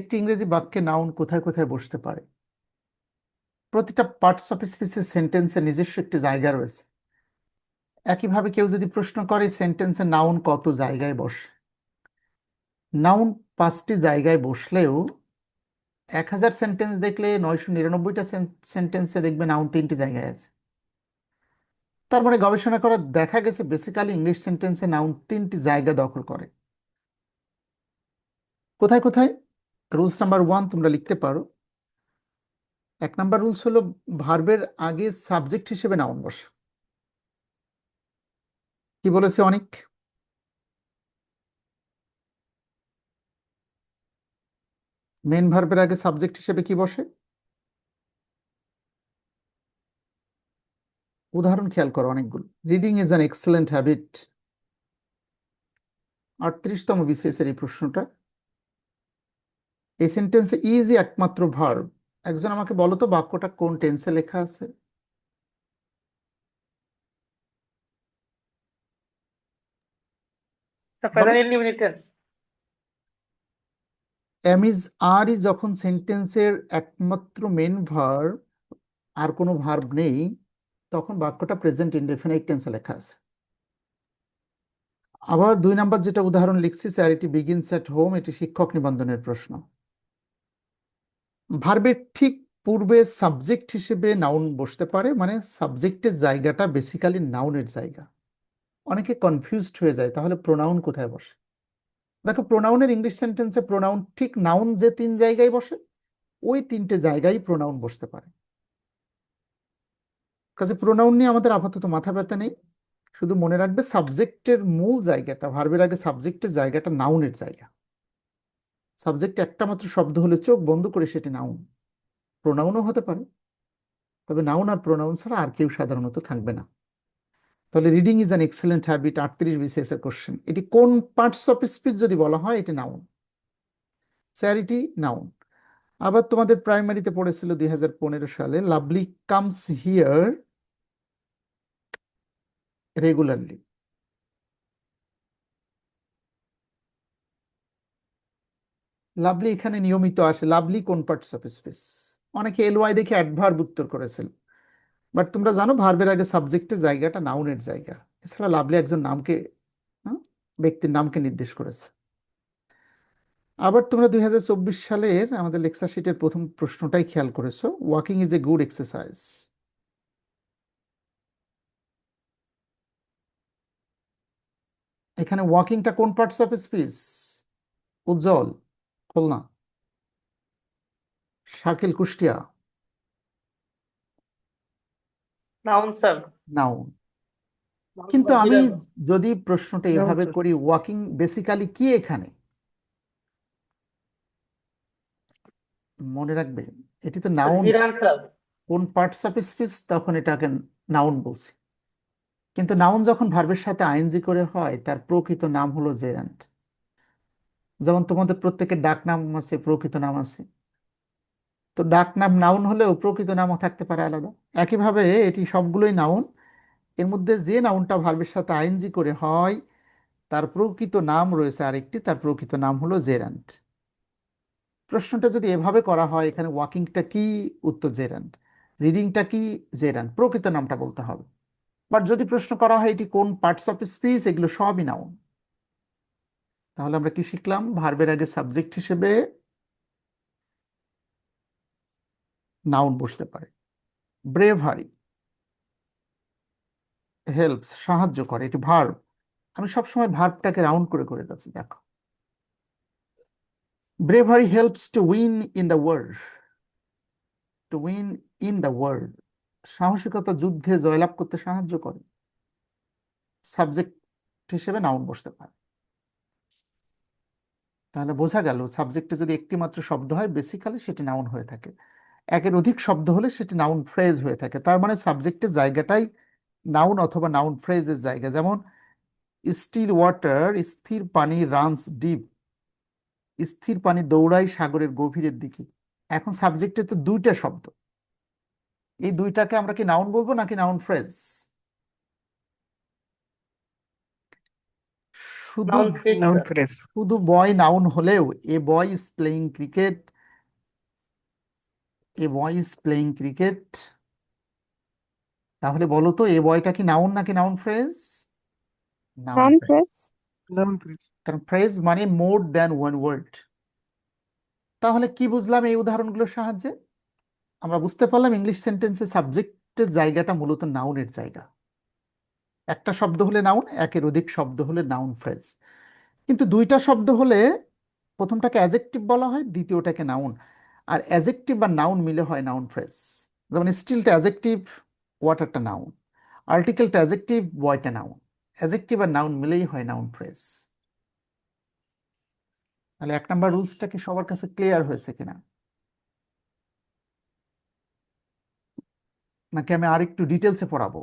একটি ইংরেজি বাক্যে নাউন কোথায় কোথায় বসতে পারে? প্রতিটা পার্টস অফ স্পিচের সেন্টেন্সের নিজস্ব একটি জায়গা রয়েছে। একইভাবে কেউ যদি প্রশ্ন করে সেন্টেন্সে নাউন কত জায়গায় বসে? নাউন পাঁচটি জায়গায় বসলেও এক হাজার সেন্টেন্স দেখলে নয়শো নিরানব্বইটা সেন্টেন্সে দেখবে নাউন তিনটি জায়গায় আছে। তার মানে গবেষণা করা দেখা গেছে বেসিক্যালি ইংলিশ সেন্টেন্সে নাউন তিনটি জায়গা দখল করে। কোথায় কোথায়? রুলস নাম্বার ওয়ান তোমরা লিখতে পারো। এক নাম্বার রুলস হলো ভার্বের আগে সাবজেক্ট হিসেবে নাউন বসে। কি বলেছে অনেক? মেন ভার্বের আগে সাবজেক্ট হিসেবে কি বসে? উদাহরণ খেয়াল করো অনেকগুলো। Reading is an excellent habit আটত্রিশতম BCS এর এই প্রশ্নটা। এই সেন্টেন্সে ইজ একমাত্র ভার্ব একজন আমাকে বলো তো বাক্যটা কোন টেন্সে লেখা আছে? আর যখন সেন্টেন্সের একমাত্র মেন ভার্ব আর কোনো ভার্ব নেই তখন বাক্যটা প্রেজেন্ট ইনডেফিনাইট টেন্সে লেখা আছে। আবার দুই নাম্বার যেটা উদাহরণ লিখছি এটি বিগিনস এট হোম এটি শিক্ষক নিবন্ধনের প্রশ্ন। ভার্বের ঠিক পূর্বে সাবজেক্ট হিসেবে নাউন বসতে পারে মানে সাবজেক্টের জায়গাটা বেসিক্যালি নাউনের জায়গা। অনেকে কনফিউজড হয়ে যায়, তাহলে প্রোনাউন কোথায় বসে? দেখো প্রোনাউনের ইংলিশ সেন্টেন্সে প্রোনাউন ঠিক নাউন যে তিন জায়গায় বসে, ওই তিনটে জায়গায় প্রোনাউন বসতে পারে। কাজে প্রোনাউন নিয়ে আমাদের আপাতত মাথা ব্যথা নেই, শুধু মনে রাখবে সাবজেক্টের মূল জায়গাটা, ভার্বের আগে সাবজেক্টের জায়গাটা নাউনের জায়গা। সাবজেক্ট একটা মাত্র শব্দ হলে চোখ বন্ধ করে সেটি নাউন প্রোনাউনও হতে পারে। তবে নাউন আর প্রোনাউন ছাড়া আর কেউ সাধারণত থাকবে না। তাহলে reading is an excellent habit আটত্রিশ বিসিএস এর কোশ্চেন এটি কোন পার্টস অফ স্পিচ যদি বলা হয়, এটি নাউন স্যার এটি নাউন আবার তোমাদের প্রাইমারিতে পড়েছিল দুই হাজার পনেরো সালে lovely comes here regularly lovely এখানে নিয়মিত আসে। লাভলি কোন পার্টস অফ স্পিচ অনেকে এলওয়াই দেখে অ্যাডভার্ব উত্তর করেছিল। বাট তোমরা জানো ভার্বের আগে সাবজেক্টের জায়গাটা নাউনের জায়গা। এছাড়া লাভলি একজন নামকে ব্যক্তির নামকে নির্দেশ করেছে। আবার তোমরা দু হাজার চব্বিশ সালের আমাদের লেকচার শিটের প্রথম প্রশ্নটাই খেয়াল করেছ। Walking is a good exercise এখানে ওয়াকিংটা কোন parts of speech Ujjwal. Khulna. Shakil Kushtia. noun sir noun. কিন্তু আমি যদি প্রশ্নটা এভাবে করি ওয়াকিং বেসিক্যালি কি এখানে? মনে রাখবে এটি তো নাউন। কোন পার্টস অফ স্পিচ তখন এটাকে নাউন বলছি। কিন্তু নাউন যখন ভার্বের সাথে আইএনজি করে হয় তার প্রকৃত নাম হলো জেরান্ট। যেমন তোমাদের প্রত্যেকের ডাক নাম আছে, প্রকৃত নাম আছে। তো ডাক নাম নাউন হলেও প্রকৃত নামও থাকতে পারে আলাদা। একইভাবে এটি সবগুলোই নাউন এর মধ্যে যে নাউনটা ভার্বের সাথে আইএনজি করে হয়, তার প্রকৃত নাম রয়েছে আরেকটি, তার প্রকৃত নাম হলো জেরান্ট প্রশ্নটা যদি এভাবে করা হয়, এখানে ওয়াকিংটা কি? উত্তর জেরান্ট রিডিংটা কি? জেরান্ট প্রকৃত নামটা বলতে হবে। বাট যদি প্রশ্ন করা হয়, এটি কোন পার্টস অফ স্পিচ এগুলো সবই নাউন তাহলে আমরা কি শিখলাম? ভার্বের আগে সাবজেক্ট হিসেবে নাউন বসতে পারে। ব্রেভারি হেল্পস সাহায্য করে, এটি ভার্ব আমি সবসময় ভার্বটাকে রাউন্ড করে করে যাচ্ছি, দেখো। Bravery helps to win in the world to win in the world সাহসিকতা যুদ্ধে জয়লাভ করতে সাহায্য করে। সাবজেক্ট হিসেবে নাউন বসতে পারে। তাহলে বোঝা গেল সাবজেক্টে যদি একটি মাত্র শব্দ হয় বেসিক্যালি সেটি নাউন হয়ে থাকে। একের অধিক শব্দ হলে সেটি নাউন ফ্রেজ হয়ে থাকে। তার মানে সাবজেক্টের জায়গাটাই নাউন অথবা নাউন ফ্রেজের জায়গা। যেমন, স্টিল ওয়াটার স্থির পানি রানস ডিপ। স্থির পানি দৌড়ায় সাগরের গভীরের দিকে। এখন সাবজেক্টে তো দুইটা শব্দ। এই দুইটাকে আমরা কি নাউন বলব নাকি নাউন ফ্রেজ শুধু Noun phrase, Noun sir. phrase. শুধু বয় নাউন হলেও a boy is playing cricket a boy is playing cricket তাহলে বলো তো এ বয়টা কি নাউন নাকি noun phrase noun phrase phrase. Noun phrase. কারণ ফ্রেজ মানে মোর দ্যান ওয়ান ওয়ার্ড তাহলে কি বুঝলাম এই উদাহরণগুলোর সাহায্যে আমরা বুঝতে পারলাম ইংলিশ সেন্টেন্সে সাবজেক্টের জায়গাটা মূলত নাউনের জায়গা একটা শব্দ হলে নাউন একের অধিক শব্দ হলে নাউন ফ্রেজ কিন্তু দুইটা শব্দ হলে প্রথমটাকে অ্যাজেক্টিভ বলা হয়, দ্বিতীয়টাকে নাউন আর অ্যাজেক্টিভ বা নাউন মিলে হয় নাউন ফ্রেজ যেমন স্টিলটা অ্যাজেক্টিভ ওয়াটারটা নাউন আর্টিকেলটা অ্যাজেক্টিভ বয়টা নাউন অ্যাজেক্টিভ আর নাউন মিলেই হয় নাউন ফ্রেজ তাহলে এক নাম্বার রুলসটা কি সবার কাছে ক্লিয়ার হয়েছে কিনা? নাকি আমি আর একটু ডিটেলসে পড়াবো?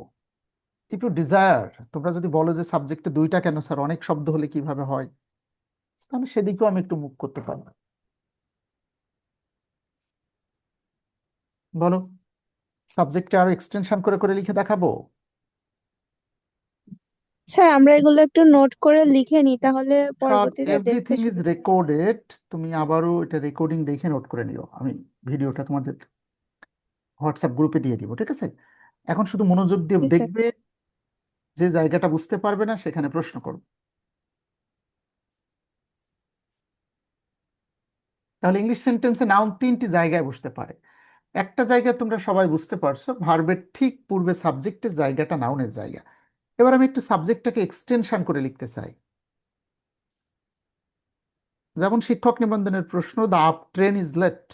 একটু ডিজায়ার তোমরা যদি বলো যে সাবজেক্টে দুইটা কেন স্যার অনেক শব্দ হলে কীভাবে হয়? তাহলে সেদিকেও আমি একটু মুখ করতে পারব। বলো সাবজেক্টে আরও এক্সটেনশন করে করে লিখে দেখাবো? স্যার আমরা এগুলো একটু নোট করে লিখে নিই তাহলে পরবর্তীতে দেখতে এভরিথিং ইজ রেকর্ডেড তুমি আবারও এটা রেকর্ডিং দেখে নোট করে নিও। আমি ভিডিওটা তোমাদের হোয়াটসঅ্যাপ গ্রুপে দিয়ে দিব ঠিক আছে? এখন শুধু মনোযোগ দিয়ে। দেখবে যে জায়গাটা বুঝতে পারবে না, সেখানে প্রশ্ন করবে। তাহলে ইংলিশ সেন্টেন্সে নাউন তিনটি জায়গায় বসতে পারে। একটা জায়গায় তোমরা সবাই বুঝতে পারছ ভার্বের ঠিক পূর্বে সাবজেক্টের জায়গাটা নাউনের জায়গা। এবার আমি একটু সাবজেক্টটাকে এক্সটেনশন করে লিখতে চাই। যেমন শিক্ষক নিবন্ধনের প্রশ্ন the up train is late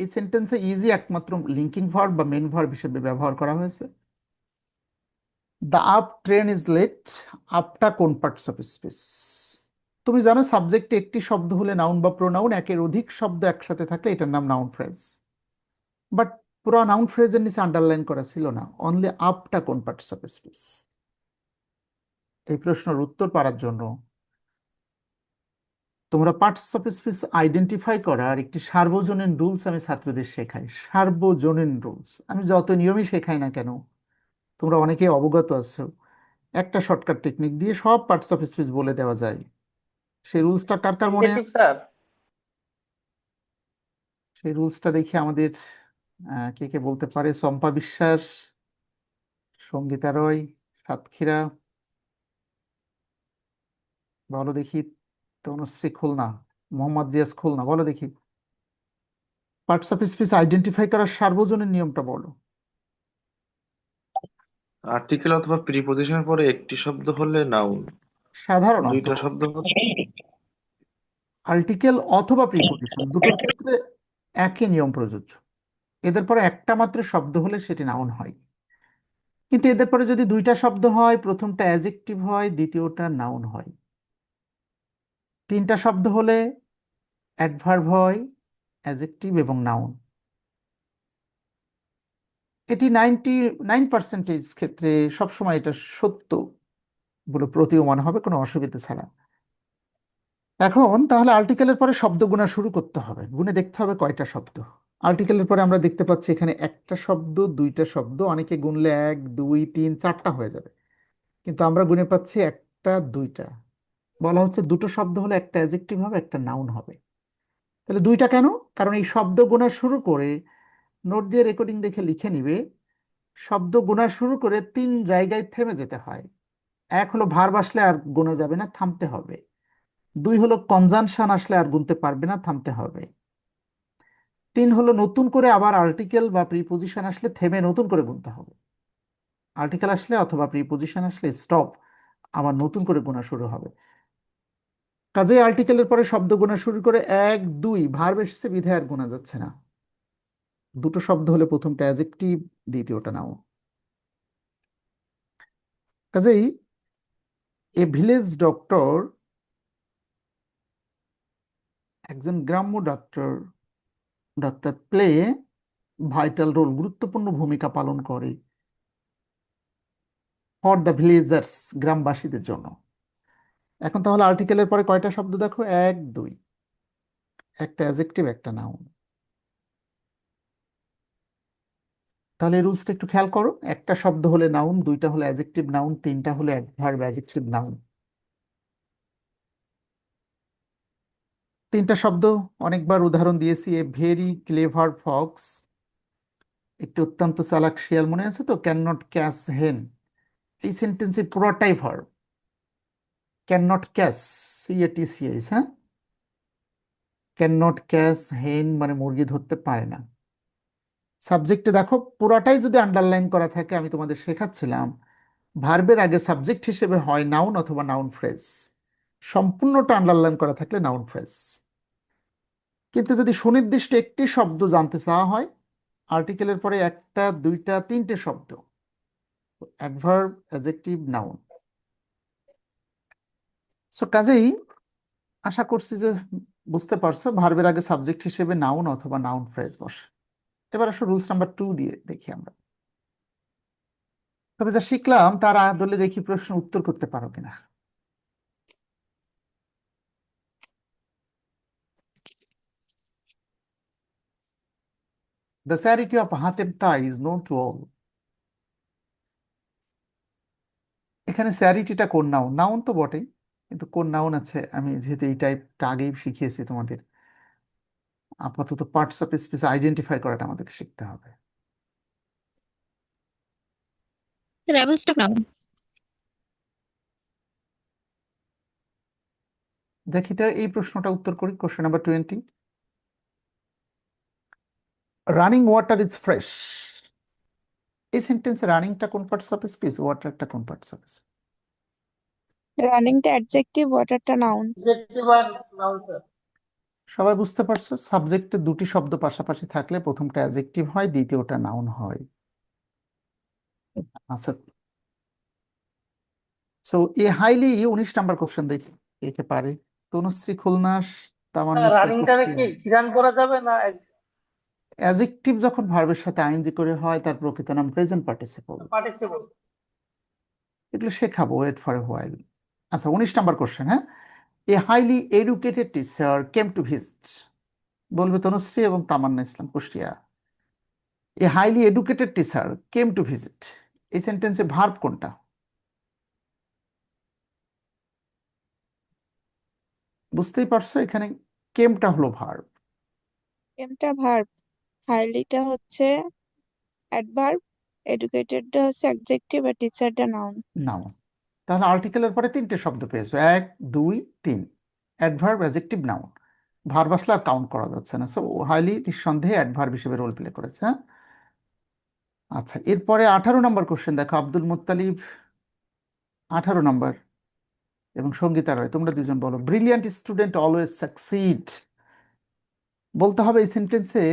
এই সেন্টেন্সে ইজি একমাত্র লিঙ্কিং ভার্ব বা মেন ভার্ব হিসেবে ব্যবহার করা হয়েছে। The up train is late আপটা কোন পার্টস অফ স্পেস তুমি জানো সাবজেক্টে একটি শব্দ হলে নাউন বা প্রোনাউন একের অধিক শব্দ একসাথে থাকলে এটার নাম নাউন ফ্রেজ বাট পুরো নাউন ফ্রেজের নিচে আন্ডারলাইন করা ছিল না। অনলি আপটা কোন পার্টস অফ স্পেস এই প্রশ্নের উত্তর পাওয়ার জন্য তোমরা পার্টস অফ স্পিচ আইডেন্টিফাই করার একটি সার্বজনীন রুলস আমি ছাত্রদের শেখাই। সার্বজনীন রুলস আমি যত নিয়মই শেখাই না কেন তোমরা অনেকে অবগত আছো। একটা শর্টকাট টেকনিক দিয়ে সব পার্টস অফ স্পিচ বলে দেওয়া যায়। সেই রুলসটা কার কার মনে sir. সেই রুলসটা দেখে আমাদের আহ, কে কে বলতে পারে? চম্পা বিশ্বাস সঙ্গীতা রয় সাতক্ষীরা। বলো দেখি তনুশ্রী খুলনা মোহাম্মদ রিয়াজ খুলনা বলো দেখি। পার্টস অফ স্পিচ আইডেন্টিফাই করার সার্বজনীন নিয়মটা বলো। আর্টিকেল অথবা প্রিপজিশনের পরে একটি শব্দ হলে নাউন সাধারণত দুইটা শব্দ হলে আর্টিকেল অথবা প্রিপজিশন দুটোর ক্ষেত্রে একই নিয়ম প্রযোজ্য। এদের পরে একটা মাত্র শব্দ হলে সেটি নাউন হয়। কিন্তু এদের পরে যদি দুইটা শব্দ হয় প্রথমটা অ্যাজেক্টিভ হয় দ্বিতীয়টা নাউন হয়। তিনটা শব্দ হলে অ্যাডভার্ব হয় অ্যাজেক্টিভ এবং নাউন এটি নাইনটি নাইন পার্সেন্টেজ ক্ষেত্রে সবসময় এটা সত্য বলে প্রতীয়মান হবে, কোনো অসুবিধা ছাড়া। এখন তাহলে আর্টিকেলের পরে শব্দ গুণা শুরু করতে হবে। গুণে দেখতে হবে কয়টা শব্দ। আর্টিকেলের পরে আমরা দেখতে পাচ্ছি এখানে একটা শব্দ, দুইটা শব্দ, অনেকে গুনলে এক, দুই, তিন, চারটা হয়ে যাবে। কিন্তু আমরা গুনে পাচ্ছি একটা, দুইটা। বলা হচ্ছে দুটো শব্দ হলে একটা অ্যাজেক্টিভ হবে, একটা নাউন হবে। তাহলে দুইটা কেন? কারণ এই শব্দ গোনা শুরু করে নোট দিয়ে রেকর্ডিং দেখে লিখে নিবে, শব্দ গোনা শুরু করে তিন জায়গায় থেমে যেতে হয়। এক হলো ভার্ব আসলে আর গোনা যাবে না, থামতে হবে। দুই হলো কনজাংশন আসলে আর গুনতে পারবে না, থামতে হবে। তিন হলো নতুন করে আবার আর্টিকেল বা প্রিপোজিশন আসলে থেমে নতুন করে গুনতে হবে। আর্টিকেল আসলে অথবা প্রিপোজিশন আসলে স্টপ আবার নতুন করে গোনা শুরু হবে। কাজে আর্টিকেলের পরে শব্দ গোনা শুরু করে এক, দুই ভার্ব এসেছে, বিধায় আর গোনা যাচ্ছে না। দুটো শব্দ হলে প্রথমটা অ্যাজেক্টিভ দ্বিতীয়টা নাও কাজেই এ ভিলেজ ডক্টর একজন গ্রাম্য ডাক্তার ডাক্তার প্লে ভাইটাল রোল গুরুত্বপূর্ণ ভূমিকা পালন করে ফর দ্য ভিলেজার্স গ্রামবাসীদের জন্য। এখন তাহলে আর্টিকেলের পরে কয়টা শব্দ দেখো? এক, দুই। একটা অ্যাজেক্টিভ একটা নাউন তাহলে রুলসটা একটু খেয়াল করো। একটা শব্দ হলে নাউন দুইটা হলে অ্যাডজেক্টিভ নাউন তিনটা হলে অ্যাডভার্ব অ্যাডজেক্টিভ নাউন তিনটা শব্দ, অনেকবার উদাহরণ দিয়েছি এ ভেরি ক্লেভার ফক্স একটি অত্যন্ত চালাক শিয়াল মনে আছে তো? ক্যান নট ক্যাচ হেন এই সেন্টেন্সে পুরোটাই verb can not catch C A T C H হ্যাঁ ক্যান নট ক্যাচ হেন মানে মুরগি ধরতে পারে না। সাবজেক্টে দেখো, পুরাটাই যদি আন্ডারলাইন করা থাকে, আমি তোমাদের শেখাচ্ছিলাম ভার্বের আগে সাবজেক্ট হিসেবে হয় নাউন অথবা নাউন ফ্রেজ সম্পূর্ণটা আন্ডারলাইন করা থাকলে নাউন ফ্রেজ কিন্তু যদি সুনির্দিষ্ট একটি শব্দ জানতে চাওয়া হয় আর্টিকেলের পরে একটা, দুইটা, তিনটে শব্দ। অ্যাডভার্ব অ্যাডজেক্টিভ নাউন সো কাজেই আশা করছি যে বুঝতে পারছ, ভার্বের আগে সাবজেক্ট হিসেবে নাউন অথবা নাউন ফ্রেজ বসে। এবার আসো রুলস নাম্বার টু দিয়ে দেখি আমরা। তবে যা শিখলাম, তার আদলে দেখি প্রশ্ন উত্তর করতে পারো কিনা। The charity of Hatem Tai is known to all. এখানে স্যারিটিটা কোন নাউন নাউন তো বটেই। কিন্তু কোন নাউন আছে? আমি যেহেতু এই টাইপটা আগেই শিখিয়েছি তোমাদের। আপাতত পার্টস অফ স্পিচ আইডেন্টিফাই করাটা আমাদেরকে শিখতে হবে। দেখি তো এই প্রশ্নটা উত্তর করি question number twenty running water is fresh এই সেন্টেন্সে রানিংটা কোন পার্টস অফ স্পিচ ওয়াটারটা কোন পার্টস অফ স্পিচ রানিংটা adjective ওয়াটারটা noun Adjective and noun, sir. সবাই বুঝতে পারছ? সাবজেক্টে দুটি শব্দ পাশাপাশি থাকলে প্রথমটা অ্যাডজেক্টিভ হয় দ্বিতীয়টা নাউন হয়। আচ্ছা। সো এ হাইলি উনিশ নাম্বার কোশ্চেন দেখি একে পারে। তনুশ্রী খুলনা তামান্না রানিংটারে কি খিরান করা যাবে না অ্যাডজেক্টিভ যখন ভার্বের সাথে আইএনজি করে হয় তার প্রকৃত নাম প্রেজেন্ট পার্টিসিপল পার্টিসিপল এগুলো শেখাবো ওয়েট ফর এ হোয়াইল আচ্ছা উনিশ নাম্বার কোশ্চেন হ্যাঁ? A highly educated teacher came to visit বলবে তনুশ্রী এবং Tamanna Islam Kushtia. A highly educated teacher came to visit এই সেন্টেন্সে ভার্ব কোনটা? বুঝতেই পারছ? এখানে কেমটা হলো ভার্ব এমটা ভার্ব হাইলিটা হচ্ছে অ্যাডভার্ব এডুকেটেডটা হচ্ছে অ্যাডজেক্টিভ আর টিচারটা নাউন নাউন তাহলে আর্টিকেলের পরে তিনটে শব্দ পেয়েছ। এক, দুই, তিন। অ্যাডভার্ব অ্যাডজেক্টিভ নাউন ভার্ব আসলে আর কাউন্ট করা যাচ্ছে না। সো হাইলি নিঃসন্দেহে অ্যাডভার্ব হিসেবে রোল প্লে করেছে হ্যাঁ? আচ্ছা এরপরে আঠারো নম্বর কোশ্চেন দেখো। আব্দুল মুত্তালিব, আঠারো নম্বর এবং সঙ্গীতা রয়, তোমরা দুজন বলো। ব্রিলিয়ান্ট স্টুডেন্ট অলওয়েজ সাকসিড বলতে হবে এই সেন্টেন্সে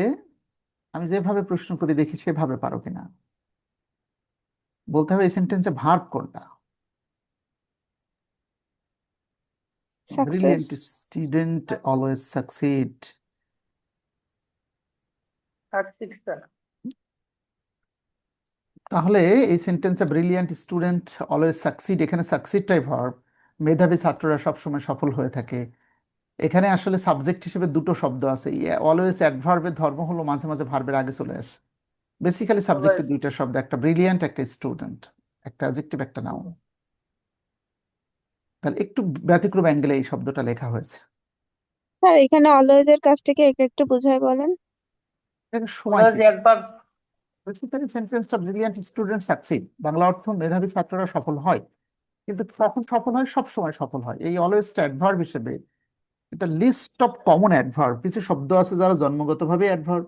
আমি যেভাবে প্রশ্ন করি দেখি সেভাবে পারো কিনা। বলতে হবে এই সেন্টেন্সে ভার্ব কোনটা? Success Brilliant student always succeed. তাহলে এই সেন্টেন্সে ব্রিলিয়ান্ট স্টুডেন্ট অলওয়েজ সাকসিড এখানে সাকসিডটাই ভার্ব মেধাবী ছাত্ররা সবসময় সফল হয়ে থাকে। এখানে আসলে সাবজেক্ট হিসেবে দুটো শব্দ আছে। অলওয়েজ অ্যাডভার্বের ধর্ম হলো মাঝে মাঝে ভার্বের আগে চলে আসে। বেসিক্যালি সাবজেক্টে. দুইটা শব্দ একটা ব্রিলিয়ান্ট একটা স্টুডেন্ট একটা অ্যাডজেক্টিভ একটা নাউন তাহলে একটু ব্যতিক্রম অ্যাঙ্গেলে এই শব্দটা লেখা হয়েছে। স্যার এখানে অলওয়েজ এর কাজটাকে একটু একটু বুঝায় বলেন। সময় একবার বেসিক্যালি সেন্টেন্সটা ব্রিলিয়ান্ট স্টুডেন্ট সাকসিড বাংলা অর্থ মেধাবী ছাত্ররা সফল হয়। কিন্তু কখন সফল হয়? সব সময় সফল হয়। এই অলওয়েজটা অ্যাডভার্ব হিসেবে এটা লিস্ট অফ কমন অ্যাডভার্ব কিছু শব্দ আছে যারা জন্মগতভাবে অ্যাডভার্ব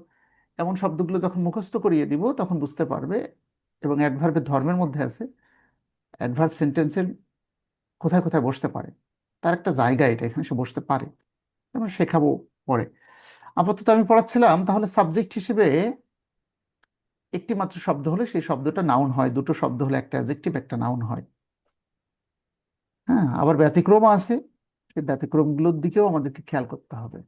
এমন শব্দগুলো যখন মুখস্থ করিয়ে দিব তখন বুঝতে পারবে। এবং অ্যাডভার্বের ধর্মের মধ্যে আছে। অ্যাডভার্ব সেন্টেন্সের কোথায় কোথায় বসতে পারে? তার একটা জায়গা এটা, এখানে সে বসতে পারে। আমরা শেখাবো পরে। আপাতত আমি পড়াচ্ছিলাম, তাহলে সাবজেক্ট হিসেবে একটি মাত্র শব্দ হলে সেই শব্দটা নাউন হয়, দুটো শব্দ হলে একটা অ্যাডজেক্টিভ একটা নাউন হয়। হ্যাঁ আবার ব্যতিক্রম আছে, সেই ব্যতিক্রমগুলোর দিকেও আমাদেরকে খেয়াল করতে হবে।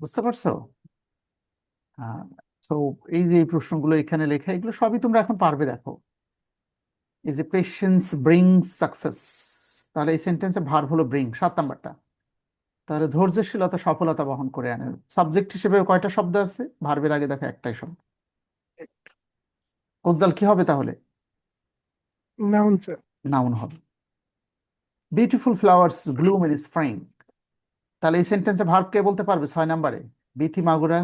বুঝতে পারছ? হ্যাঁ। তো এই যে এই প্রশ্নগুলো এখানে লেখা এগুলো সবই তোমরা এখন পারবে দেখো। এই যে পেশেন্স ব্রিং সাকসেস তাহলে এই সেন্টেন্সে ভার্ব হলো ব্রিং সাত নাম্বারটা। তাহলে ধৈর্যশীলতা সফলতা বহন করে আনে। সাবজেক্ট হিসেবে কয়টা শব্দ আছে? ভার্বের আগে দেখো একটাই শব্দ। উজ্জ্বল কি হবে তাহলে? নাউন স্যার নাউন হবে। Beautiful flowers bloom in spring তাহলে এই সেন্টেন্সে ভার্ব কে বলতে পারবে? ছয় নাম্বারে। বিথি মাগুরা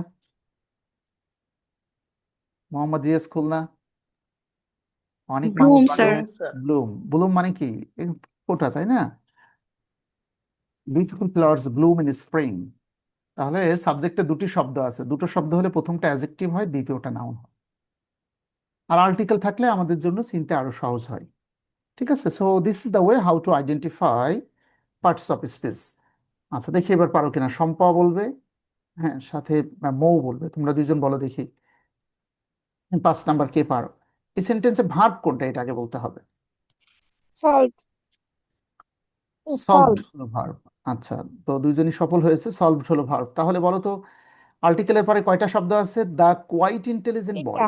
মোহাম্মদ রিয়াজ খুলনা। অনেক মাহমুদ স্যার ব্লুম ব্লুম মানে কি? ফোটা তাই না? Beautiful flowers bloom in spring তাহলে সাবজেক্টে দুটি শব্দ আছে। দুটো শব্দ হলে প্রথমটা অ্যাজেক্টিভ হয় দ্বিতীয়টা নাউন হয়। আর আর্টিকেল থাকলে আমাদের জন্য চিনতে আরও সহজ হয়। ঠিক আছে? So this is the way how to identify parts of speech আচ্ছা দেখি এবার পারো কিনা। শম্পা বলবে হ্যাঁ সাথে মৌ বলবে। তোমরা দুজন বলো দেখি। পাঁচ নাম্বার কে পারো। এই সেন্টেন্সে ভার্ব কোনটা এটা আগে বলতে হবে। সলভ সলভড হলো ভার্ব আচ্ছা তো দুইজনই সফল হয়েছে সলভড হলো ভার্ব তাহলে বলো তো আর্টিকেলের পরে কয়টা শব্দ আছে? দ্য কোয়াইট ইন্টেলিজেন্ট বয়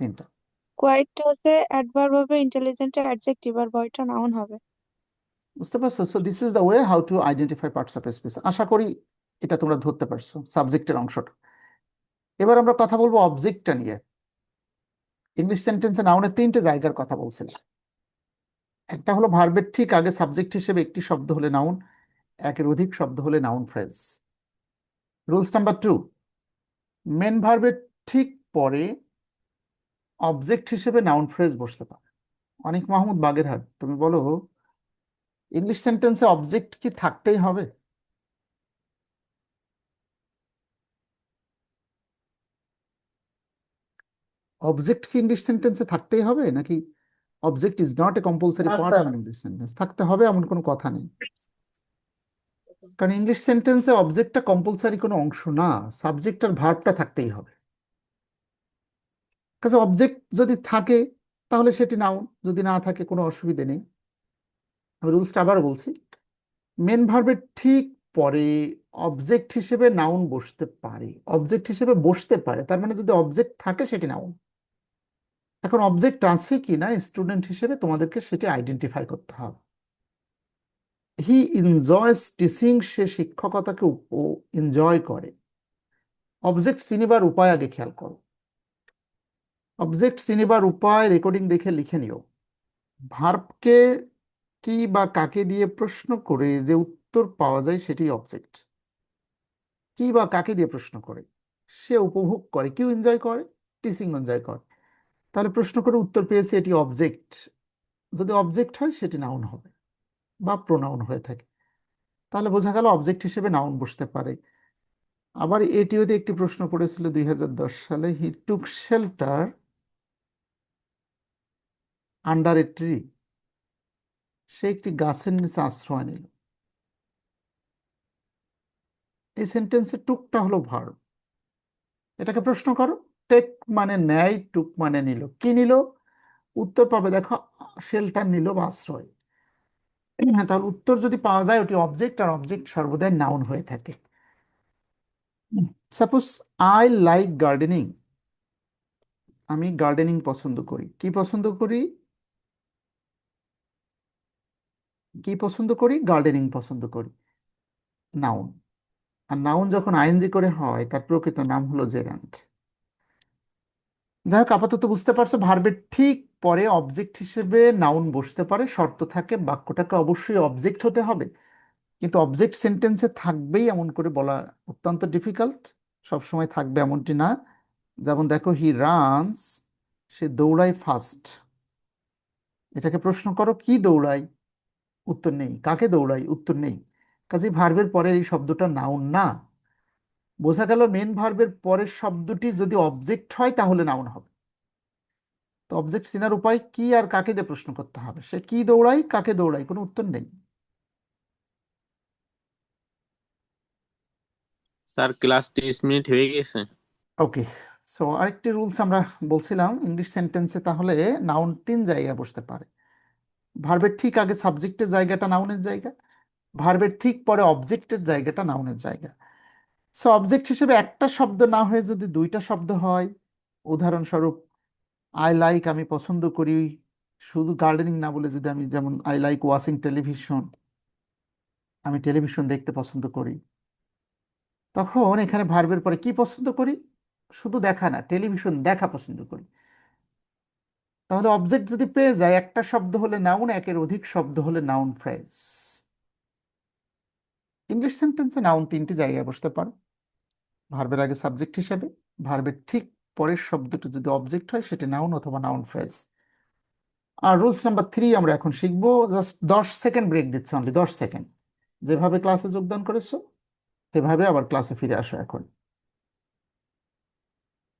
তিনটা। কোয়াইটটা হচ্ছে অ্যাডভার্ব হবে ইন্টেলিজেন্ট অ্যাডজেক্টিভ আর বয়টা নাউন হবে। বুঝতে পারছ? So this is the way how to identify parts of speech আশা করি এটা তোমরা ধরতে পারছ সাবজেক্টের অংশটা। এবার আমরা কথা বলব অবজেক্টটা নিয়ে। ইংলিশ সেন্টেন্সে নাউনের তিনটে জায়গার কথা বলছিলাম। একটা হলো ভার্বের ঠিক আগে সাবজেক্ট হিসেবে একটি শব্দ হলে নাউন একের অধিক শব্দ হলে noun phrase rules number two main ভার্বের ঠিক পরে অবজেক্ট হিসেবে নাউন ফ্রেজ বসতে পারে। অনেক মাহমুদ বাগেরহাট, তুমি বলো ইংলিশ সেন্টেন্সে অবজেক্ট কি থাকতেই হবে? অবজেক্ট কি ইংলিশ সেন্টেন্সে থাকতেই হবে? নাকি object is not a compulsory part of English sentence থাকতে হবে এমন কোনো কথা নেই। কারণ ইংলিশ সেন্টেন্সে অবজেক্টটা কম্পালসারি কোনো অংশ না সাবজেক্ট আর ভার্বটা থাকতেই হবে। কাজে অবজেক্ট যদি থাকে তাহলে সেটি নাউন যদি না থাকে কোনো অসুবিধে নেই। আমি রুলসটা আবার বলছি। মেন ভার্বের ঠিক পরে অবজেক্ট হিসেবে নাউন বসতে পারে। অবজেক্ট হিসেবে বসতে পারে তার মানে যদি অবজেক্ট থাকে সেটি নাউন এখন অবজেক্ট আছে কি না স্টুডেন্ট হিসেবে তোমাদেরকে সেটি আইডেন্টিফাই করতে হবে। হি এনজয়স টিচিং সে শিক্ষকতাকে এনজয় করে। অবজেক্ট চিনিবার উপায় আগে খেয়াল করো। অবজেক্ট চিনিবার উপায় রেকর্ডিং দেখে লিখে নিও। ভার্বকে কি বা কাকে দিয়ে প্রশ্ন করে যে উত্তর পাওয়া যায় সেটি অবজেক্ট কি বা কাকে দিয়ে প্রশ্ন করে, সে উপভোগ করে, কেউ এনজয় করে টিচিং এনজয় করে। তাহলে প্রশ্ন করে উত্তর পেয়েছে, এটি অবজেক্ট যদি অবজেক্ট হয়, সেটি নাউন হবে বা প্রোনাউন হয়ে থাকে। তাহলে বোঝা গেল অবজেক্ট হিসেবে নাউন বসতে পারে। আবার এটিওতে একটি প্রশ্ন করেছিল দুই হাজার দশ সালে he took shelter under a tree সে একটি গাছের নিচে আশ্রয় নিল। এই সেন্টেন্সে টুকটা হলো ভার্ব এটাকে প্রশ্ন করো। টেক মানে নেয়, টুক মানে নিল। কি নিল? উত্তর পাবে, দেখো শেল্টার নিল বা আশ্রয়। হ্যাঁ তাহলে উত্তর যদি পাওয়া যায়, ওটি অবজেক্ট আর অবজেক্ট সর্বদাই নাউন হয়ে থাকে। সাপোজ আই লাইক গার্ডেনিং আমি গার্ডেনিং পছন্দ করি। কি পছন্দ করি? কি পছন্দ করি? গার্ডেনিং পছন্দ করি। নাউন আর নাউন যখন আইএনজি করে হয়, তার প্রকৃত নাম হলো জেরান্ট যাই হোক, আপাতত বুঝতে পারছ ভার্বের ঠিক পরে অবজেক্ট হিসেবে নাউন বসতে পারে, শর্ত থাকে, বাক্যটাকে অবশ্যই অবজেক্ট হতে হবে। কিন্তু অবজেক্ট সেন্টেন্সে থাকবেই এমন করে বলা অত্যন্ত ডিফিকাল্ট সবসময় থাকবে এমনটি না। যেমন দেখো হি রানস সে দৌড়ায় ফাস্ট এটাকে প্রশ্ন করো, কি দৌড়ায়? উত্তর নেই। কাকে দৌড়ায়? উত্তর নেই। কাজে ভার্বের পরের এই শব্দটা নাউন না। বোঝা গেল মেন ভার্বের পরের শব্দটি যদি অবজেক্ট হয় তাহলে নাউন হবে। তো অবজেক্ট চেনার উপায় কি আর কাকে দিয়ে প্রশ্ন করতে হবে? সে কি দৌড়ায় কাকে দৌড়ায়? কোনো উত্তর নেই। স্যার ক্লাস তিরিশ মিনিট হয়ে গেছে। ওকে সো আরেকটি রুলস আমরা বলছিলাম ইংলিশ সেন্টেন্সে তাহলে নাউন তিন জায়গায় বসতে পারে। ভার্বের ঠিক আগে সাবজেক্টের জায়গাটা নাউনের জায়গা। ভার্বের ঠিক পরে অবজেক্টের জায়গাটা নাউনের জায়গা। সো অবজেক্ট হিসেবে একটা শব্দ না হয়ে যদি দুইটা শব্দ হয়, উদাহরণস্বরূপ আই লাইক আমি পছন্দ করি, শুধু গার্ডেনিং না বলে যদি আমি যেমন আই লাইক ওয়াচিং টেলিভিশন আমি টেলিভিশন দেখতে পছন্দ করি। তখন এখানে ভার্বের পরে কি পছন্দ করি? শুধু দেখা না টেলিভিশন দেখা পছন্দ করি। তাহলে অবজেক্ট যদি পেয়ে যায়, একটা শব্দ হলে নাউন একের অধিক শব্দ হলে নাউন ফ্রেজ ইংলিশ সেন্টেন্সে নাউন তিনটি জায়গায় বসতে পারো। ভার্বের আগে সাবজেক্ট হিসেবে ভার্বের ঠিক পরের শব্দটি যদি অবজেক্ট হয়, সেটি নাউন অথবা নাউন ফ্রেজ আর রুলস নাম্বার থ্রি আমরা এখন শিখব জাস্ট দশ সেকেন্ড ব্রেক দিচ্ছে অনলি দশ সেকেন্ড যেভাবে ক্লাসে যোগদান করেছ, সেভাবে আবার ক্লাসে ফিরে আসো এখন।